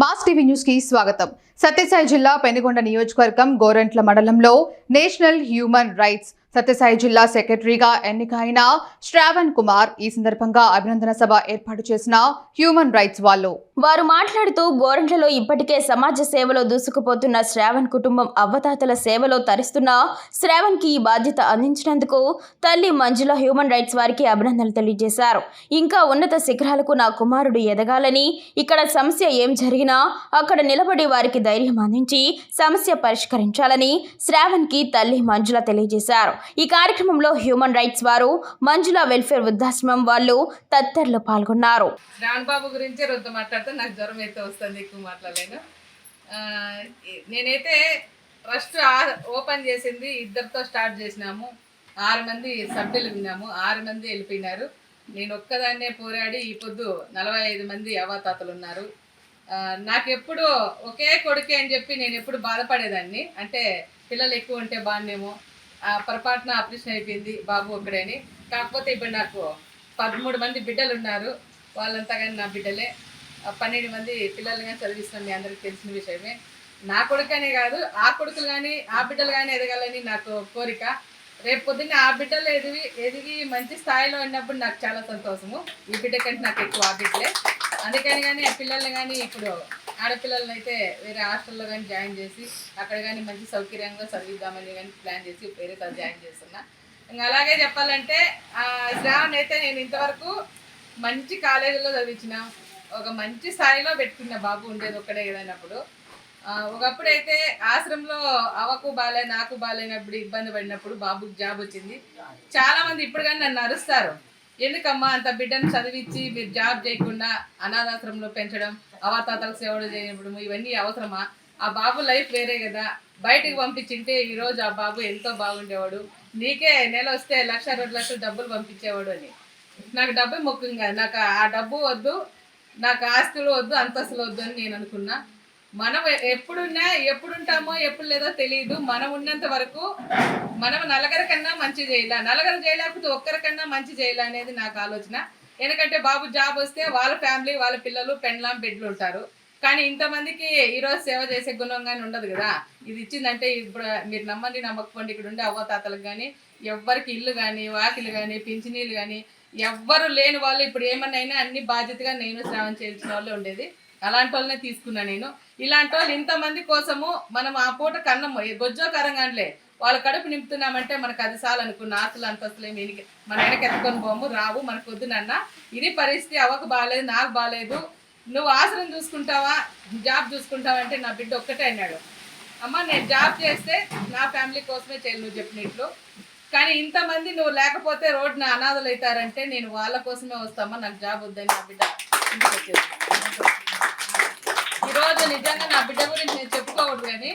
Mass TV న్యూస్కి స్వాగతం. సత్యసాయి జిల్లా పెనుగొండ నియోజకవర్గం గోరంట్ల మండలంలో నేషనల్ హ్యూమన్ రైట్స్ సత్యసాయి జిల్లా సెక్రటరీగా ఎన్నికైన శ్రావణ్ కుమార్ ఈ సందర్భంగా అభినందన సభ ఏర్పాటు చేసిన హ్యూమన్ రైట్స్ వాళ్ళు. వారు మాట్లాడుతూ గోరంట్లలో ఇప్పటికే సమాజ సేవలో దూసుకుపోతున్న శ్రావణ్ కుటుంబం అవ్వతాతల సేవలో తరిస్తున్న శ్రావణ్కి ఈ బాధ్యత అందించినందుకు తల్లి మంజుల హ్యూమన్ రైట్స్ వారికి అభినందనలు తెలియజేశారు. ఇంకా ఉన్నత శిఖరాలకు నా కుమారుడు ఎదగాలని ఇక్కడ సమస్య ఏం జరిగినా అక్కడ నిలబడి వారికి ధైర్యం అందించి సమస్య పరిష్కరించాలని శ్రావణ్కి తల్లి మంజుల తెలియజేశారు. ఈ కార్యక్రమంలో హ్యూమన్ రైట్స్ వారు మంజుల వెల్ఫేర్ వృద్ధాశ్రమం వాళ్ళు తదితరులు పాల్గొన్నారు. శ్రావణ్ బాబు గురించి రొద్దు మాట్లాడితే నాకు జ్వరం అయితే వస్తుంది ఎక్కువ మాట్లాడలేను. నేనైతే ఫస్ట్ ఓపెన్ చేసింది ఇద్దరితో స్టార్ట్ చేసినాము. ఆరు మంది సభ్యులు విన్నాము ఆరు మంది వెళ్ళిపోయినారు. నేను ఒక్కదాన్నే పోరాడి ఈ పొద్దు నలభై ఐదు మంది అవాతాతలు ఉన్నారు. నాకు నాకెప్పుడు ఒకే కొడుకే అని చెప్పి నేను ఎప్పుడు బాధపడేదాన్ని. అంటే పిల్లలు ఎక్కువ ఉంటే బాగున్నేమో పొరపాటున ఆపరేషన్ అయిపోయింది బాబు ఒక్కడని కాకపోతే ఇప్పుడు నాకు పదమూడు మంది బిడ్డలు ఉన్నారు వాళ్ళంతా కానీ నా బిడ్డలే. పన్నెండు మంది పిల్లల్ని కానీ చదివిస్తున్నాం మీ అందరికి తెలిసిన విషయమే. నా కొడుకనే కాదు ఆ కొడుకులు కానీ ఆ బిడ్డలు కానీ ఎదగాలని నాకు కోరిక. రేపు పొద్దున్న ఆ బిడ్డలు ఎదిగి ఎదిగి మంచి స్థాయిలో ఉన్నప్పుడు నాకు చాలా సంతోషము. ఈ బిడ్డ కంటే నాకు ఎక్కువ ఆ బిడ్డలే. అందుకని కానీ ఆ పిల్లల్ని కానీ ఇప్పుడు ఆడపిల్లలను అయితే వేరే హాస్టల్లో కానీ జాయిన్ చేసి అక్కడ కానీ మంచి సౌకర్యంగా చదివిద్దామని కానీ ప్లాన్ చేసి వేరే చోట జాయిన్ చేస్తున్నా. ఇంకా అలాగే చెప్పాలంటే శ్రావణ్ అయితే నేను ఇంతవరకు మంచి కాలేజీలో చదివించిన ఒక మంచి స్థాయిలో పెట్టుకున్న బాబు ఉండేది ఒక్కడే ఏదైనప్పుడు. ఒకప్పుడు ఒకప్పుడైతే ఆశ్రమంలో అవకు బాలే నాకు బాలేనప్పుడు ఇబ్బంది పడినప్పుడు బాబుకి జాబ్ వచ్చింది. చాలా మంది ఇప్పుడు కానీ నన్ను అరుస్తారు. ఎందుకమ్మా అంత బిడ్డను చదివించి మీరు జాబ్ చేయకుండా అనాథాశ్రమంలో పెంచడం అవతాతలకు సేవలు చేయడం ఇవన్నీ అవసరమా? ఆ బాబు లైఫ్ వేరే కదా. బయటికి పంపించింటే ఈరోజు ఆ బాబు ఎంతో బాగుండేవాడు. నీకే నెల వస్తే లక్ష రెండు లక్షలు డబ్బులు పంపించేవాడు అని. నాకు డబ్బు ముఖ్యంగా నాకు ఆ డబ్బు వద్దు నాకు ఆస్తులు వద్దు అంతస్తులు వద్దు అని నేను అనుకున్నా. మనం ఎప్పుడున్నా ఎప్పుడుంటామో ఎప్పుడు లేదో తెలియదు మనం ఉన్నంత వరకు మనం నలగర కన్నా మంచి చేయాల? నలగర చేయలేకపోతే ఒక్కరికన్నా మంచి చేయాలి అనేది నాకు ఆలోచన. ఎందుకంటే బాబు జాబ్ వస్తే వాళ్ళ ఫ్యామిలీ వాళ్ళ పిల్లలు పెండ్లాం బిడ్డలు ఉంటారు. కానీ ఇంతమందికి ఈరోజు సేవ చేసే గుణం కానీ ఉండదు కదా? ఇది ఇచ్చిందంటే ఇప్పుడు మీరు నమ్మండి నమ్మకపోండి. ఇక్కడ ఉండే అవ్వతాతలకు కానీ ఎవ్వరికి ఇల్లు కానీ వాకిలు కానీ పింఛనీలు కానీ ఎవ్వరు లేని వాళ్ళు ఇప్పుడు ఏమన్నా అయినా అన్ని బాధ్యతగా నేను శ్రావం చేయాల్సిన వాళ్ళు ఉండేది. అలాంటి వాళ్ళనే తీసుకున్నా నేను. ఇలాంటి వాళ్ళు ఇంతమంది కోసము మనం ఆ పూట కన్నం గొజ్జో కరంగానిలే వాళ్ళ కడుపు నింపుతున్నామంటే మనకు అది చాలు అనుకున్న ఆశలు అంతస్తులే ఏమి మన వెనక ఎత్తుకొని పోము రావు మనకు వద్దునన్న ఇది పరిస్థితి అవ్వకు బాగాలేదు నాకు బాగాలేదు నువ్వు ఆశ్రయం చూసుకుంటావా? జాబ్ చూసుకుంటావా అంటే నా బిడ్డ ఒక్కటే అన్నాడు. అమ్మ నేను జాబ్ చేస్తే నా ఫ్యామిలీ కోసమే చేయాలి నువ్వు చెప్పినట్లు కానీ ఇంతమంది నువ్వు లేకపోతే రోడ్డున అనాథలు అవుతారంటే నేను వాళ్ళ కోసమే వస్తామా? నాకు జాబ్ వద్దని నా బిడ్డ ఈరోజు నిజంగా నా బిడ్డ గురించి నేను చెప్పుకోకూడదు కానీ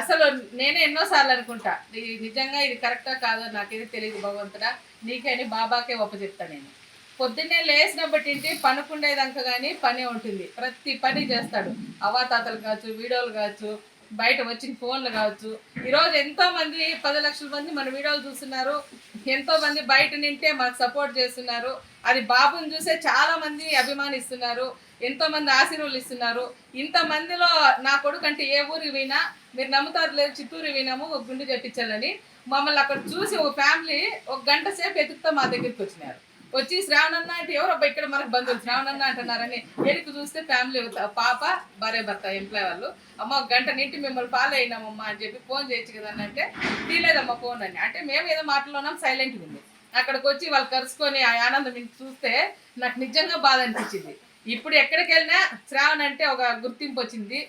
అసలు నేనే ఎన్నోసార్లు అనుకుంటా ఇది నిజంగా ఇది కరెక్టా కాదో నాకేది తెలియదు భగవంతుడా నీకని బాబాకే ఒప్పచెప్తా నేను. పొద్దున్నే లేచినప్పటి ఇంటి పనుకుండేదాకా కానీ పని ఉంటుంది. ప్రతి పని చేస్తాడు. అవాతాతలు కావచ్చు వీడియోలు కావచ్చు బయట వచ్చిన ఫోన్లు కావచ్చు. ఈరోజు ఎంతో మంది పది లక్షల మంది మన వీడియోలు చూస్తున్నారు. ఎంతో మంది బయట నింటే మాకు సపోర్ట్ చేస్తున్నారు. అది బాబుని చూసే చాలా మంది అభిమానిస్తున్నారు. ఎంతో మంది ఇస్తున్నారు. ఇంతమందిలో నా కొడుకు అంటే ఏ ఊరు పోయినా మీరు నమ్ముతారు లేదు చిత్తూరు పోయినాము ఒక గుండు చెప్పించాలని మమ్మల్ని అక్కడ చూసి ఒక ఫ్యామిలీ ఒక గంట సేపు ఎదుగుతా మా దగ్గరికి వచ్చినారు. వచ్చి శ్రావణన్న అంటే ఎవరో ఇక్కడ మనకు బంధువులు శ్రావణన్న అంటున్నారని ఎరుకు చూస్తే ఫ్యామిలీ పాప భార్య భర్త ఎంప్లాయ్ వాళ్ళు అమ్మ ఒక గంట నింటి మిమ్మల్ని ఫాలో అయినామమ్మా అని చెప్పి ఫోన్ చేయొచ్చు కదా అని అంటే తీలేదమ్మా ఫోన్ అని. అంటే మేము ఏదో మాటలోనాం సైలెంట్గా ఉంది. అక్కడికి వచ్చి వాళ్ళు కలుసుకొని ఆ ఆనందం చూస్తే నాకు నిజంగా బాధ అనిపించింది. ఇప్పుడు ఎక్కడికి వెళ్ళినా శ్రావణ్ అంటే ఒక గుర్తింపు వచ్చింది.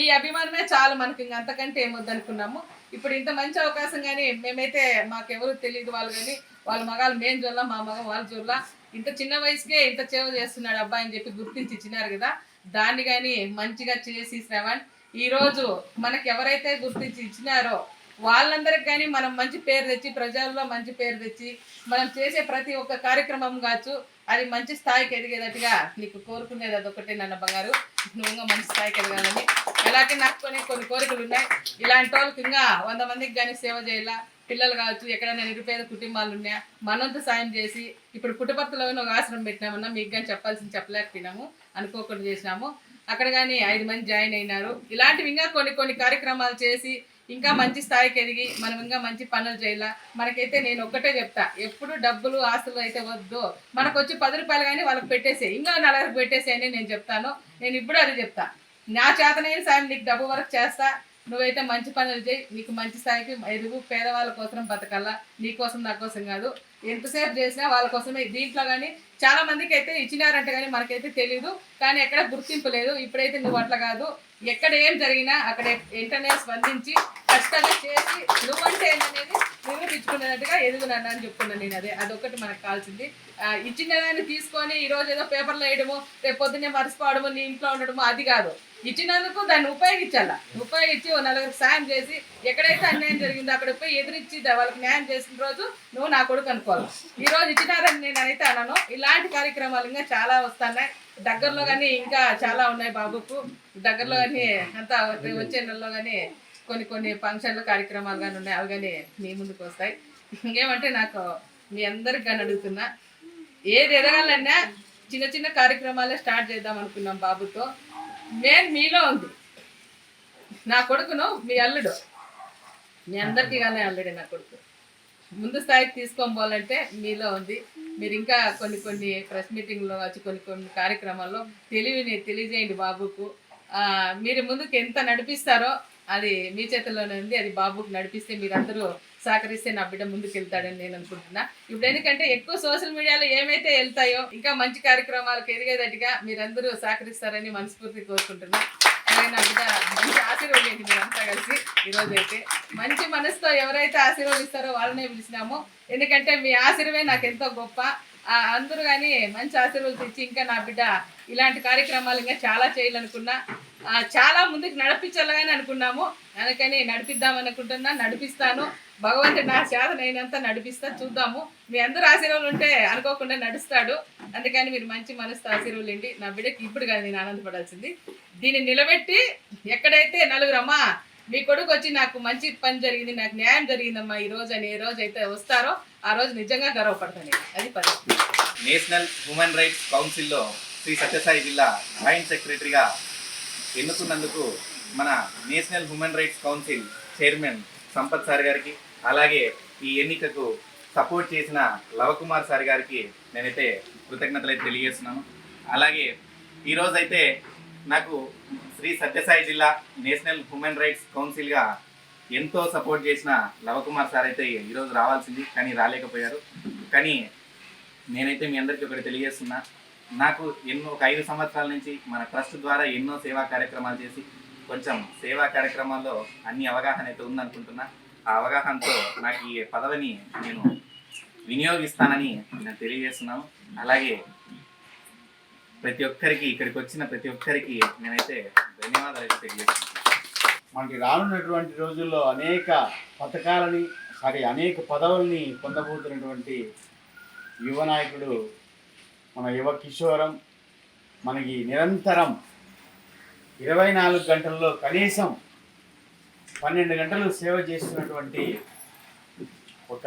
ఈ అభిమానమే చాలు మనకి ఇంక అంతకంటే ఏమొద్దనుకున్నాము. ఇప్పుడు ఇంత మంచి అవకాశం కానీ మేమైతే మాకెవరు తెలియదు వాళ్ళు కానీ వాళ్ళ మగాలు మేం చూడలా మా మగ వాళ్ళు చూడలా ఇంత చిన్న వయసుకే ఇంత సేవ చేస్తున్నాడు అబ్బాయి అని చెప్పి గుర్తించి ఇచ్చినారు కదా. దాన్ని కానీ మంచిగా చేసి శ్రవణ్ ఈ రోజు మనకి ఎవరైతే గుర్తించి ఇచ్చినారో వాళ్ళందరికి కానీ మనం మంచి పేరు తెచ్చి ప్రజల్లో మంచి పేరు తెచ్చి మనం చేసే ప్రతి ఒక్క కార్యక్రమం కావచ్చు అది మంచి స్థాయికి ఎదిగేటట్టుగా నీకు కోరుకునేది అదొకటే నన్న బంగారు. నువ్వు ఇంకా మంచి స్థాయికి ఎదగాలని. అలాగే నాకు కొన్ని కొన్ని కోరికలు ఉన్నాయి. ఇలాంటి వాళ్ళకి ఇంకా వంద మందికి కానీ సేవ చేయాలా? పిల్లలు కావచ్చు ఎక్కడైనా నిరుపేద కుటుంబాలు ఉన్నాయా? మనంత సాయం చేసి ఇప్పుడు కుటుంబంలో ఒక ఆశ్రమం పెట్టినామన్నా మీకు కానీ చెప్పాల్సింది చెప్పలేకపోయినాము. అనుకోకుండా చేసినాము. అక్కడ కానీ ఐదు మంది జాయిన్ అయినారు. ఇలాంటివి ఇంకా కొన్ని కొన్ని కార్యక్రమాలు చేసి ఇంకా మంచి స్థాయికి ఎదిగి మనం ఇంకా మంచి పనులు చేయాల? మనకైతే నేను ఒక్కటే చెప్తా. ఎప్పుడు డబ్బులు ఆస్తులు అయితే వద్దు. మనకు వచ్చి పది రూపాయలు కానీ వాళ్ళకి పెట్టేసే ఇంకా నలుగురికి పెట్టేసేయని నేను చెప్తాను. నేను ఇప్పుడు అది చెప్తా. నా చేతనైన సాయం నీకు డబ్బు వరకు చేస్తా. నువ్వైతే మంచి పనులు చేయి. నీకు మంచి స్థాయికి ఎదుగు పేదవాళ్ళ కోసం బతకల్లా. నీ కోసం నా కోసం కాదు. ఎంతసేపు చేసినా వాళ్ళ కోసమే. దీంట్లో కానీ చాలా మందికి అయితే ఇచ్చినారంట కానీ మనకైతే తెలియదు కానీ ఎక్కడ గుర్తింపు లేదు. ఇప్పుడైతే నువ్వు అట్లా కాదు. ఎక్కడ ఏం జరిగినా అక్కడ వెంటనే స్పందించి కష్టంగా చేసి నువ్వంటే ఏంటనేది నిరూపించుకునేటట్టుగా ఎదుగునన్నా అని చెప్తున్నాను నేను అదే. అదొకటి మనకు కావాల్సింది. ఇచ్చిన దాన్ని తీసుకొని ఈ రోజు ఏదో పేపర్లో వేయడము రేపు పొద్దున్నే మర్చిపోవడము నీ ఇంట్లో ఉండడము అది కాదు. ఇచ్చినందుకు దాన్ని ఉపయోగించాల? ఉపయోగించి ఓ నలుగురికి సాయం చేసి ఎక్కడైతే అన్యాయం జరిగిందో అక్కడ పోయి ఎదురిచ్చి వాళ్ళకి న్యాయం చేసిన రోజు నువ్వు నా కొడుకు అనుకోవాలి? ఈ రోజు ఇచ్చినారని నేను అయితే అన్నాను ఇలాంటి కార్యక్రమాలు ఇంకా చాలా వస్తున్నాయి. దగ్గరలో కానీ ఇంకా చాలా ఉన్నాయి బాబుకు. దగ్గరలో కానీ అంతా వచ్చే నెలలో కానీ కొన్ని కొన్ని ఫంక్షన్లు కార్యక్రమాలు కానీ ఉన్నాయి. అవి కానీ మీ ముందుకు వస్తాయి. ఇంకేమంటే నాకు మీ అందరికి కానీ అడుగుతున్నా ఏది ఎదగాలన్నా చిన్న చిన్న కార్యక్రమాలే స్టార్ట్ చేద్దాం అనుకున్నాం బాబుతో. మెయిన్ మీలో ఉంది. నా కొడుకును మీ అల్లుడు. మీ అందరికీ కానీ అల్లుడే నా కొడుకు. ముందు స్థాయికి తీసుకొని పోవాలంటే మీలో ఉంది. మీరు ఇంకా కొన్ని కొన్ని ప్రెస్ మీటింగ్లో వచ్చి కొన్ని కొన్ని కార్యక్రమాల్లో తెలివిని తెలియజేయండి బాబుకు. మీరు ముందుకు ఎంత నడిపిస్తారో అది మీ చేతిలోనే ఉంది. అది బాబుకు నడిపిస్తే మీరందరూ సహకరిస్తే నా బిడ్డ ముందుకు వెళ్తాడని నేను అనుకుంటున్నా. ఇప్పుడు ఎందుకంటే ఎక్కువ సోషల్ మీడియాలో ఏమైతే వెళ్తాయో ఇంకా మంచి కార్యక్రమాలకు ఎదిగేటట్టుగా మీరందరూ సహకరిస్తారని మనస్ఫూర్తి కోరుకుంటున్నా. నా బిడ్డ మంచి ఆశీర్వదించి మీరంతా కలిసి ఈరోజు అయితే మంచి మనసుతో ఎవరైతే ఆశీర్వదిస్తారో వాళ్ళనే పిలిచినాము. ఎందుకంటే మీ ఆశీర్వే నాకు ఎంతో గొప్ప అందరూ కానీ మంచి ఆశీర్వాదాలు ఇచ్చి ఇంకా నా బిడ్డ ఇలాంటి కార్యక్రమాలు ఇంకా చాలా చేయాలనుకున్నా. చాలా ముందుకు నడిపించాలని అనుకున్నాము. అందుకని నడిపిద్దాం అనుకుంటున్నా నడిపిస్తాను. భగవంతుడు నా చేతనైనంత నడిపిస్తా చూద్దాము. మీ అందరు ఆశీర్వాదాలు ఉంటే అనుకోకుండా నడుస్తాడు. అందుకని మీరు మంచి మనసుతో ఆశీర్వాదండి నా బిడ్డకి ఇప్పుడు కానీ నేను ఆనందపడాల్సింది. దీన్ని నిలబెట్టి ఎక్కడైతే నలుగురమ్మా మీ కొడుకు వచ్చి నాకు మంచి పని జరిగింది నాకు న్యాయం జరిగిందమ్మా ఈ రోజు అని ఏ రోజు అయితే వస్తారో ఆ రోజు నిజంగా గర్వపడతాను అది పరిస్థితి నేషనల్ హ్యూమన్ రైట్స్ కౌన్సిల్లో శ్రీ సత్యసాయి జిల్లా జాయింట్ సెక్రటరీగా ఎన్నుకున్నందుకు మన national human rights council chairman Sampath sir గారికి అలాగే ఈ ఎన్నికకు సపోర్ట్ చేసిన లవకుమార్ సార్ గారికి నేనైతే కృతజ్ఞతలు అయితే తెలియజేస్తున్నాను. అలాగే ఈరోజైతే నాకు శ్రీ సత్యసాయి జిల్లా నేషనల్ హ్యూమన్ రైట్స్ కౌన్సిల్గా ఎంతో సపోర్ట్ చేసిన లవకుమార్ సార్ అయితే ఈరోజు రావాల్సింది కానీ రాలేకపోయారు. కానీ నేనైతే మీ అందరికీ ఒకటి తెలియజేస్తున్నా. నాకు ఎన్నో ఒక ఐదు సంవత్సరాల నుంచి మన ట్రస్ట్ ద్వారా ఎన్నో సేవా కార్యక్రమాలు చేసి కొంచెం సేవా కార్యక్రమాల్లో అన్ని అవగాహన అయితే ఉందనుకుంటున్నా. ఆ అవగాహనతో నాకు ఈ పదవిని నేను వినియోగిస్తానని నేను తెలియజేస్తున్నాను. అలాగే ప్రతి ఒక్కరికి ఇక్కడికి వచ్చిన ప్రతి ఒక్కరికి నేనైతే ధన్యవాదాలు తెలియజేస్తున్నాను. మనకి రానున్నటువంటి రోజుల్లో అనేక పథకాలని సారీ అనేక పదవుల్ని పొందబోతున్నటువంటి యువ నాయకుడు మన యువ కిషోరం మనకి నిరంతరం ఇరవై నాలుగు గంటల్లో కనీసం పన్నెండు గంటలు సేవ చేస్తున్నటువంటి ఒక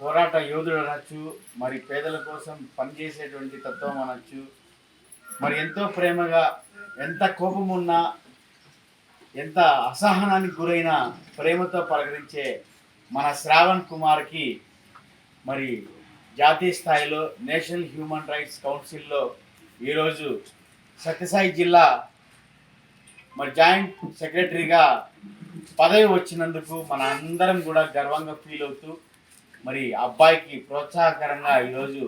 పోరాట యోధుడు అనొచ్చు మరి పేదల కోసం పనిచేసేటువంటి తత్వం అనొచ్చు. మరి ఎంతో ప్రేమగా ఎంత కోపం ఉన్నా ఎంత అసహనానికి గురైన ప్రేమతో పలకరించే మన శ్రావణ్ కుమార్కి మరి జాతీయ స్థాయిలో నేషనల్ హ్యూమన్ రైట్స్ కౌన్సిల్లో ఈరోజు సత్యసాయి జిల్లా మరి జాయింట్ సెక్రటరీగా పదవి వచ్చినందుకు మన అందరం కూడా గర్వంగా ఫీల్ అవుతూ మరి అబ్బాయికి ప్రోత్సాహకరంగా ఈరోజు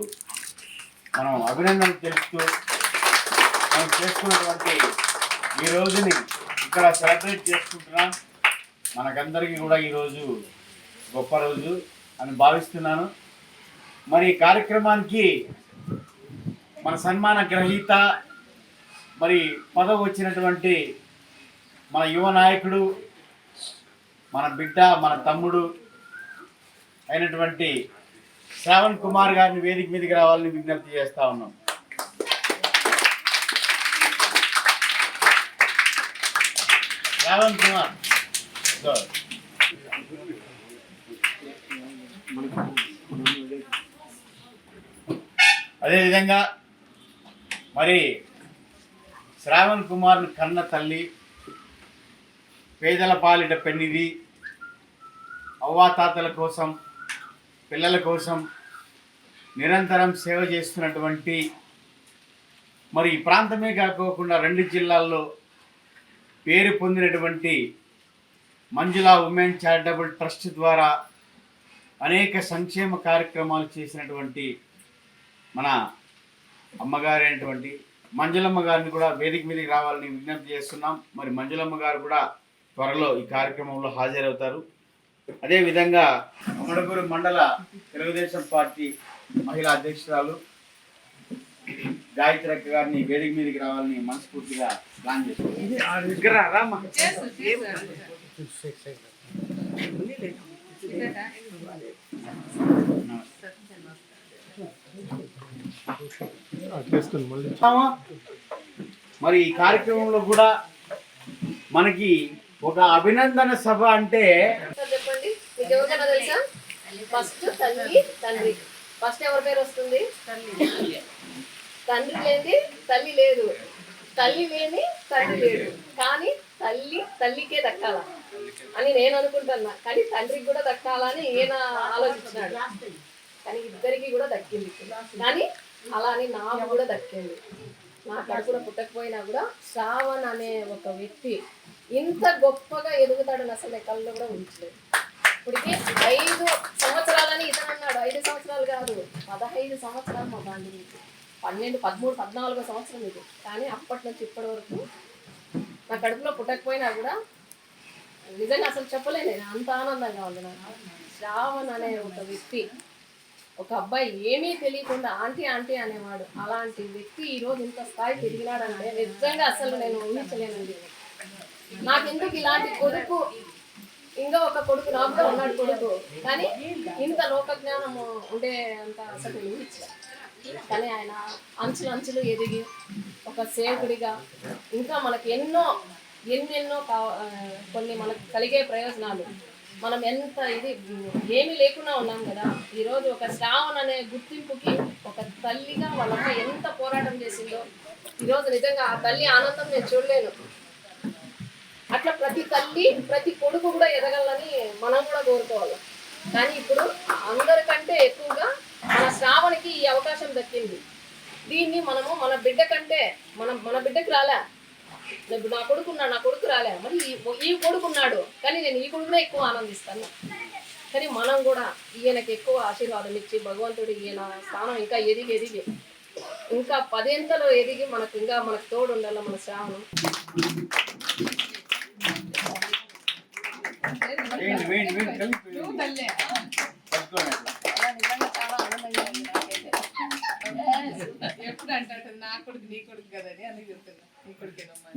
మనం అభినందనలు తెలుపుతూ మనం చేసుకున్నటువంటి ఈ రోజుని ఇక్కడ సెలబ్రేట్ చేసుకుంటున్నాం. మనకందరికీ కూడా ఈరోజు గొప్ప రోజు అని భావిస్తున్నాను. మరి ఈ కార్యక్రమానికి మన సన్మాన గ్రహీత మరి పదవి వచ్చినటువంటి మన యువ నాయకుడు మన బిడ్డ మన తమ్ముడు అయినటువంటి శ్రావణ్ కుమార్ గారిని వేదిక మీదకి రావాలని విజ్ఞప్తి చేస్తా ఉన్నాం. శ్రావణ్ కుమార్ అదేవిధంగా మరి శ్రావణ్ కుమార్ను కన్న తల్లి పేదల పాలిట పెన్నిది అవ్వాతాతల కోసం పిల్లల కోసం నిరంతరం సేవ చేస్తున్నటువంటి మరి ఈ ప్రాంతమే కాకోకుండా రెండు జిల్లాల్లో పేరు పొందినటువంటి మంజులా ఉమెన్ చారిటబుల్ ట్రస్ట్ ద్వారా అనేక సంక్షేమ కార్యక్రమాలు చేసినటువంటి మన అమ్మగారైనటువంటి మంజులమ్మ గారిని కూడా వేదిక మీదకి రావాలని విజ్ఞప్తి చేస్తున్నాం. మరి మంజులమ్మ గారు కూడా త్వరలో ఈ కార్యక్రమంలో హాజరవుతారు. అదేవిధంగా అమడగూరు మండల తెలుగుదేశం పార్టీ మహిళా అధ్యక్షురాలు గాయత్రి అక్క గారిని వేదిక మీదకి రావాలని మనస్ఫూర్తిగా ప్లాన్ చేస్తున్నాం. మరి ఈ కార్యక్రమంలో కూడా మనకి ఒక అభినందన సభ అంటే ఎవరికైనా తెలుసా? ఫస్ట్ తల్లి తండ్రి. ఫస్ట్ ఎవరి పేరు వస్తుంది? తండ్రి లేని తల్లి లేదు. తల్లి లేని తండ్రి లేడు కానీ తల్లి తల్లికే దక్కాల అని నేను అనుకుంటున్నా. కానీ తండ్రికి కూడా దక్కాలని ఈయన ఆలోచించినాడు. కానీ ఇద్దరికి కూడా దక్కింది. కానీ అలా అని నాకు కూడా దక్కింది. నా కూడా పుట్టకపోయినా కూడా శ్రావణ్ అనే ఒక వ్యక్తి ఇంత గొప్పగా ఎదుగుతాడని అసలు కళ్ళు కూడా ఉంచలేదు ఇప్పటికి ఐదు సంవత్సరాలని ఇతను అన్నాడు. ఐదు సంవత్సరాలు కాదు పదహైదు సంవత్సరాలు మా బాండి మీకు పన్నెండు పదమూడు పద్నాలుగో సంవత్సరం ఇది కానీ అప్పటి నుంచి ఇప్పటి వరకు నా కడుపులో పుట్టకపోయినా కూడా నిజంగా అసలు చెప్పలేను. నేను అంత ఆనందంగా ఉంది. నాకు శ్రావణ్ అనే ఒక వ్యక్తి ఒక అబ్బాయి ఏమీ తెలియకుండా ఆంటీ ఆంటీ అనేవాడు. అలాంటి వ్యక్తి ఈరోజు ఇంత స్థాయి పెరిగినాడంటే నిజంగా అసలు నేను ఊహించలేనండి. నాకెందుకు ఇలాంటి కొడుకు ఇంకా ఒక కొడుకు నాకు కూడా ఉన్నాడు కొడుకు. కానీ ఇంత లోక జ్ఞానం ఉండే అంత అసలు కానీ ఆయన అంచులు అంచులు ఎదిగి ఒక సేవకుడిగా ఇంకా మనకి ఎన్నో ఎన్నెన్నో కొన్ని మనకు కలిగే ప్రయోజనాలు. మనం ఎంత ఇది ఏమీ లేకుండా ఉన్నాం కదా. ఈరోజు ఒక శ్రావణ్ అనే గుర్తింపుకి ఒక తల్లిగా వాళ్ళమ్మ ఎంత పోరాటం చేసిందో ఈరోజు నిజంగా ఆ తల్లి ఆనందం నేను చూడలేను అట్లా ప్రతి తల్లి ప్రతి కొడుకు కూడా ఎదగాలని మనం కూడా కోరుకోవాలి. కానీ ఇప్పుడు అందరికంటే ఎక్కువగా మన శ్రావణికి ఈ అవకాశం దక్కింది. దీన్ని మనము మన బిడ్డ కంటే మనం మన బిడ్డకి రాలే. ఇప్పుడు నా కొడుకున్నాడు నా కొడుకు రాలే. మరి ఈ ఈ కొడుకున్నాడు కానీ నేను ఈ కొడుకునే ఎక్కువ ఆనందిస్తాను. కానీ మనం కూడా ఈయనకి ఎక్కువ ఆశీర్వాదం ఇచ్చి భగవంతుడు ఈయన స్థానం ఇంకా ఎదిగి ఎదిగి ఇంకా పదేంతలో ఎదిగి మనకు ఇంకా మనకు తోడు ఉండాలి మన శ్రావణం వేయండి వేయండి వేయండి కలిపి నువ్వు తల్లే. పట్టుకోండి అట్లా. అలా నిజంగా చాలా ఆనందంగా ఉంది నాకైతే. ఎప్పుడు అంటే నా కొడుకు నీ కొడుకు కదని అని చెప్తున్నా. నీ కొడుకేనమ్మా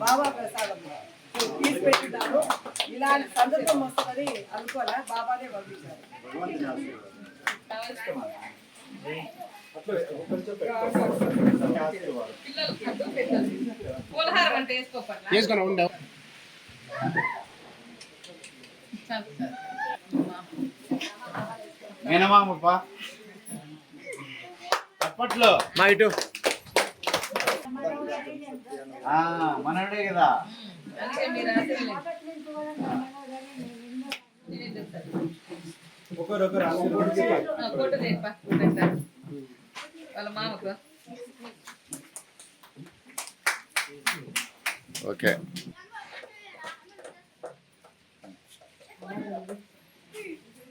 బాబా ప్రసాదం తీసి పెట్టినారు. ఇలాంటి సందర్భం వస్తుందని అనుకోలే బాబానే పంపించారు. పూలహారం అంటే వేసుకోపట్ల. మేనమామప్ప అప్పట్లో. మా ఇటు. ఆ, మనవడే కదా. అందుకే మీరు తీస్తా. వాళ్ళ మామకు. ఓకే.